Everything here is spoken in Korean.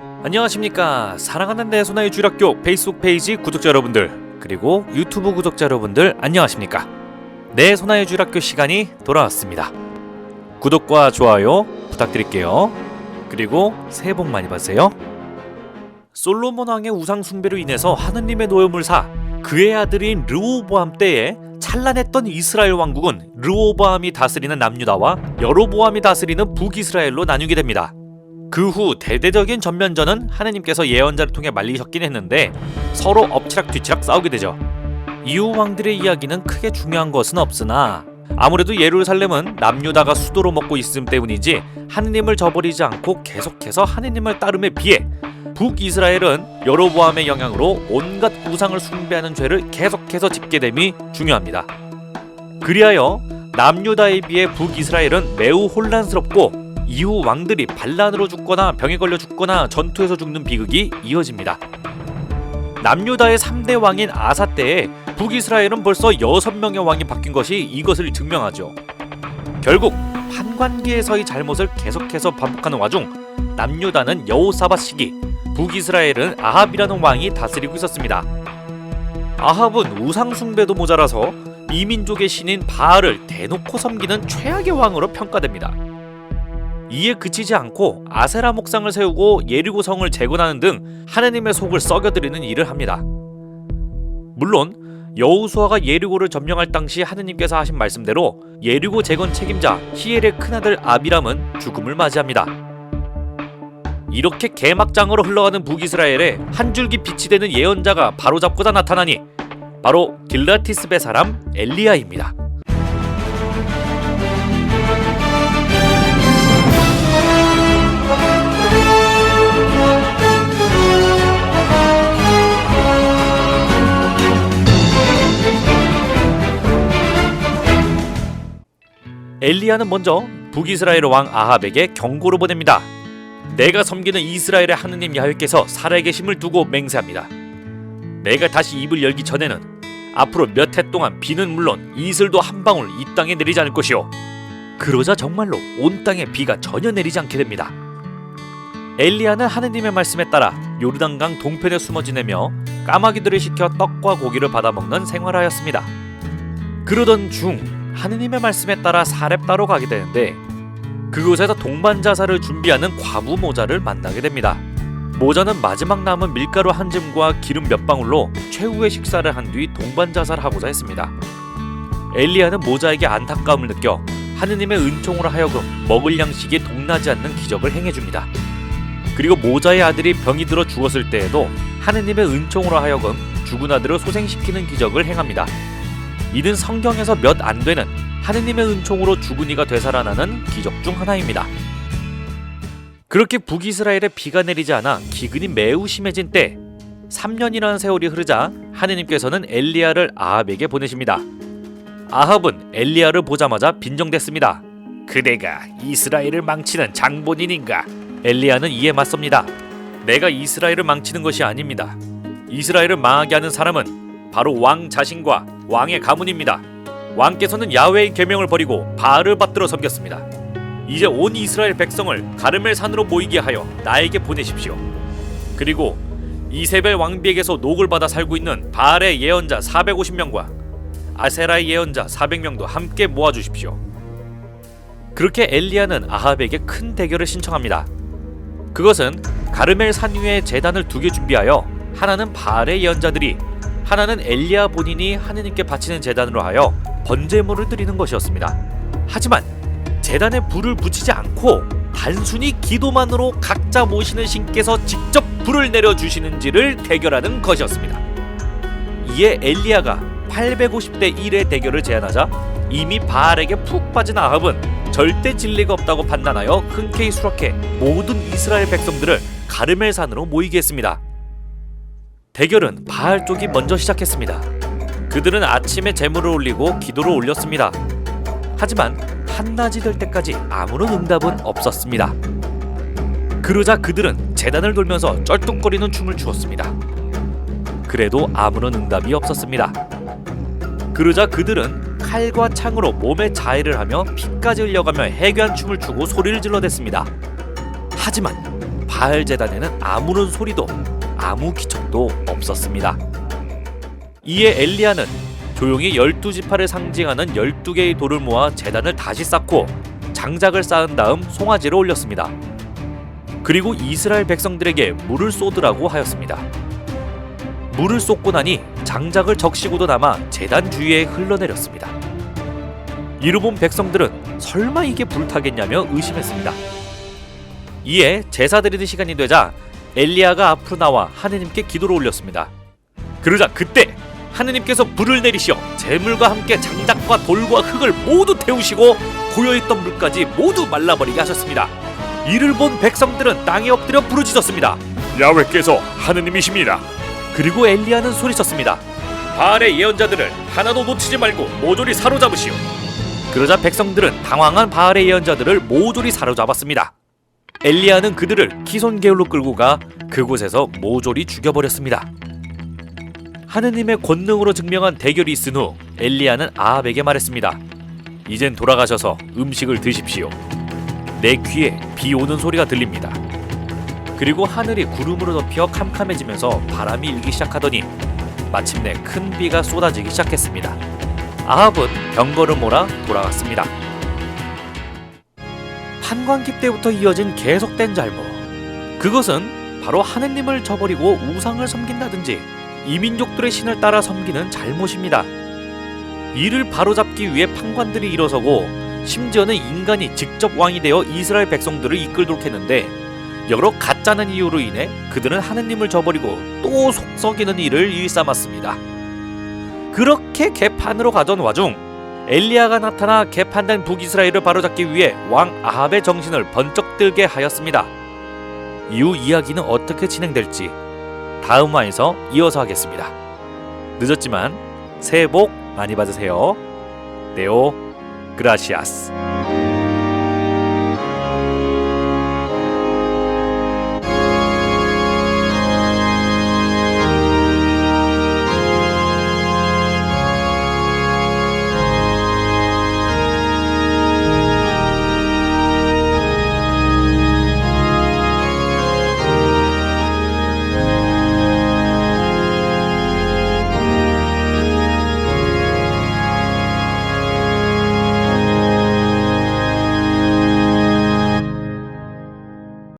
안녕하십니까. 사랑하는 내 손아의 주락교 페이스북 페이지 구독자 여러분들 그리고 유튜브 구독자 여러분들 안녕하십니까. 내 손아의 주락교 시간이 돌아왔습니다. 구독과 좋아요 부탁드릴게요. 그리고 새해 복 많이 받으세요. 솔로몬 왕의 우상 숭배로 인해서 하느님의 노여움을 사 그의 아들인 르호보암 때에 찬란했던 이스라엘 왕국은 르호보암이 다스리는 남유다와 여로보암이 다스리는 북이스라엘로 나뉘게 됩니다. 그 후 대대적인 전면전은 하느님께서 예언자를 통해 말리셨긴 했는데 서로 엎치락 뒤치락 싸우게 되죠. 이후 왕들의 이야기는 크게 중요한 것은 없으나 아무래도 예루살렘은 남유다가 수도로 먹고 있음 때문이지 하느님을 저버리지 않고 계속해서 하느님을 따름에 비해 북이스라엘은 여로보암의 영향으로 온갖 우상을 숭배하는 죄를 계속해서 짓게 됨이 중요합니다. 그리하여 남유다에 비해 북이스라엘은 매우 혼란스럽고 이후 왕들이 반란으로 죽거나 병에 걸려 죽거나 전투에서 죽는 비극이 이어집니다. 남유다의 3대 왕인 아사 때에 북이스라엘은 벌써 6명의 왕이 바뀐 것이 이것을 증명하죠. 결국 판관기에서의 잘못을 계속해서 반복하는 와중 남유다는 여호사밧 시기, 북이스라엘은 아합이라는 왕이 다스리고 있었습니다. 아합은 우상 숭배도 모자라서 이민족의 신인 바알을 대놓고 섬기는 최악의 왕으로 평가됩니다. 이에 그치지 않고 아세라 목상을 세우고 예리고 성을 재건하는 등 하느님의 속을 썩여드리는 일을 합니다. 물론 여우수아가 예리고를 점령할 당시 하느님께서 하신 말씀대로 예리고 재건 책임자 히엘의 큰아들 아비람은 죽음을 맞이합니다. 이렇게 개막장으로 흘러가는 북이스라엘에 한 줄기 빛이 되는 예언자가 바로잡고자 나타나니 바로 길라티스베 사람 엘리야입니다. 엘리야는 먼저 북이스라엘 왕 아합에게 경고를 보냅니다. 내가 섬기는 이스라엘의 하느님 야훼께서 살아계심을 두고 맹세합니다. 내가 다시 입을 열기 전에는 앞으로 몇 해 동안 비는 물론 이슬도 한 방울 이 땅에 내리지 않을 것이요. 그러자 정말로 온 땅에 비가 전혀 내리지 않게 됩니다. 엘리야는 하느님의 말씀에 따라 요르단강 동편에 숨어 지내며 까마귀들을 시켜 떡과 고기를 받아 먹는 생활하였습니다. 그러던 중 하느님의 말씀에 따라 사렙다로 가게 되는데 그곳에서 동반 자살을 준비하는 과부 모자를 만나게 됩니다. 모자는 마지막 남은 밀가루 한 줌과 기름 몇 방울로 최후의 식사를 한 뒤 동반 자살하고자 했습니다. 엘리야는 모자에게 안타까움을 느껴 하느님의 은총으로 하여금 먹을 양식이 동나지 않는 기적을 행해줍니다. 그리고 모자의 아들이 병이 들어 죽었을 때에도 하느님의 은총으로 하여금 죽은 아들을 소생시키는 기적을 행합니다. 이는 성경에서 몇 안 되는 하느님의 은총으로 죽은 이가 되살아나는 기적 중 하나입니다. 그렇게 북이스라엘에 비가 내리지 않아 기근이 매우 심해진 때 3년이라는 세월이 흐르자 하느님께서는 엘리야를 아합에게 보내십니다. 아합은 엘리야를 보자마자 빈정댔습니다. 그대가 이스라엘을 망치는 장본인인가? 엘리야는 이에 맞섭니다. 내가 이스라엘을 망치는 것이 아닙니다. 이스라엘을 망하게 하는 사람은 바로 왕 자신과 왕의 가문입니다. 왕께서는 야훼의 계명을 버리고 바알을 받들어 섬겼습니다. 이제 온 이스라엘 백성을 가르멜 산으로 모이게 하여 나에게 보내십시오. 그리고 이세벨 왕비에게서 녹을 받아 살고 있는 바알의 예언자 450명과 아세라의 예언자 400명도 함께 모아 주십시오. 그렇게 엘리야는 아합에게 큰 대결을 신청합니다. 그것은 가르멜 산 위에 제단을 두 개 준비하여 하나는 바알의 예언자들이 하나는 엘리야 본인이 하느님께 바치는 제단으로 하여 번제물을 드리는 것이었습니다. 하지만 제단에 불을 붙이지 않고 단순히 기도만으로 각자 모시는 신께서 직접 불을 내려 주시는지를 대결하는 것이었습니다. 이에 엘리야가 850대 1의 대결을 제안하자 이미 바알에게 푹 빠진 아합은 절대 진리가 없다고 판단하여 흔쾌히 수락해 모든 이스라엘 백성들을 가르멜 산으로 모이게 했습니다. 대결은 바알 쪽이 먼저 시작했습니다. 그들은 아침에 제물을 올리고 기도를 올렸습니다. 하지만 한낮이 될 때까지 아무런 응답은 없었습니다. 그러자 그들은 재단을 돌면서 쩔뚝거리는 춤을 추었습니다. 그래도 아무런 응답이 없었습니다. 그러자 그들은 칼과 창으로 몸에 자해를 하며 피까지 흘려가며 해괴한 춤을 추고 소리를 질러댔습니다. 하지만 바알 제단에는 아무런 소리도 아무 기척도 없었습니다. 이에 엘리야는 조용히 열두 지파를 상징하는 열두 개의 돌을 모아 제단을 다시 쌓고 장작을 쌓은 다음 송아지를 올렸습니다. 그리고 이스라엘 백성들에게 물을 쏟으라고 하였습니다. 물을 쏟고 나니 장작을 적시고도 남아 제단 주위에 흘러내렸습니다. 이를 본 백성들은 설마 이게 불타겠냐며 의심했습니다. 이에 제사 드리는 시간이 되자 엘리야가 앞으로 나와 하느님께 기도를 올렸습니다. 그러자 그때 하느님께서 불을 내리시어 재물과 함께 장작과 돌과 흙을 모두 태우시고 고여있던 물까지 모두 말라버리게 하셨습니다. 이를 본 백성들은 땅에 엎드려 부르짖었습니다. 야훼께서 하느님이십니다. 그리고 엘리야는 소리쳤습니다. 바알의 예언자들을 하나도 놓치지 말고 모조리 사로잡으시오. 그러자 백성들은 당황한 바알의 예언자들을 모조리 사로잡았습니다. 엘리야는 그들을 키손 게울로 끌고 가 그곳에서 모조리 죽여버렸습니다. 하느님의 권능으로 증명한 대결이 있은 후 엘리야는 아합에게 말했습니다. 이젠 돌아가셔서 음식을 드십시오. 내 귀에 비 오는 소리가 들립니다. 그리고 하늘이 구름으로 덮여 캄캄해지면서 바람이 일기 시작하더니 마침내 큰 비가 쏟아지기 시작했습니다. 아합은 병거를 몰아 돌아갔습니다. 판관기 때부터 이어진 계속된 잘못. 그것은 바로 하느님을 저버리고 우상을 섬긴다든지 이민족들의 신을 따라 섬기는 잘못입니다. 이를 바로잡기 위해 판관들이 일어서고 심지어는 인간이 직접 왕이 되어 이스라엘 백성들을 이끌도록 했는데 여러 가짜는 이유로 인해 그들은 하느님을 저버리고 또 속썩이는 일을 일삼았습니다. 그렇게 개판으로 가던 와중 엘리야가 나타나 개판된 북이스라엘을 바로잡기 위해 왕 아합의 정신을 번쩍 들게 하였습니다. 이후 이야기는 어떻게 진행될지 다음 화에서 이어서 하겠습니다. 늦었지만 새해 복 많이 받으세요. 네오 그라시아스.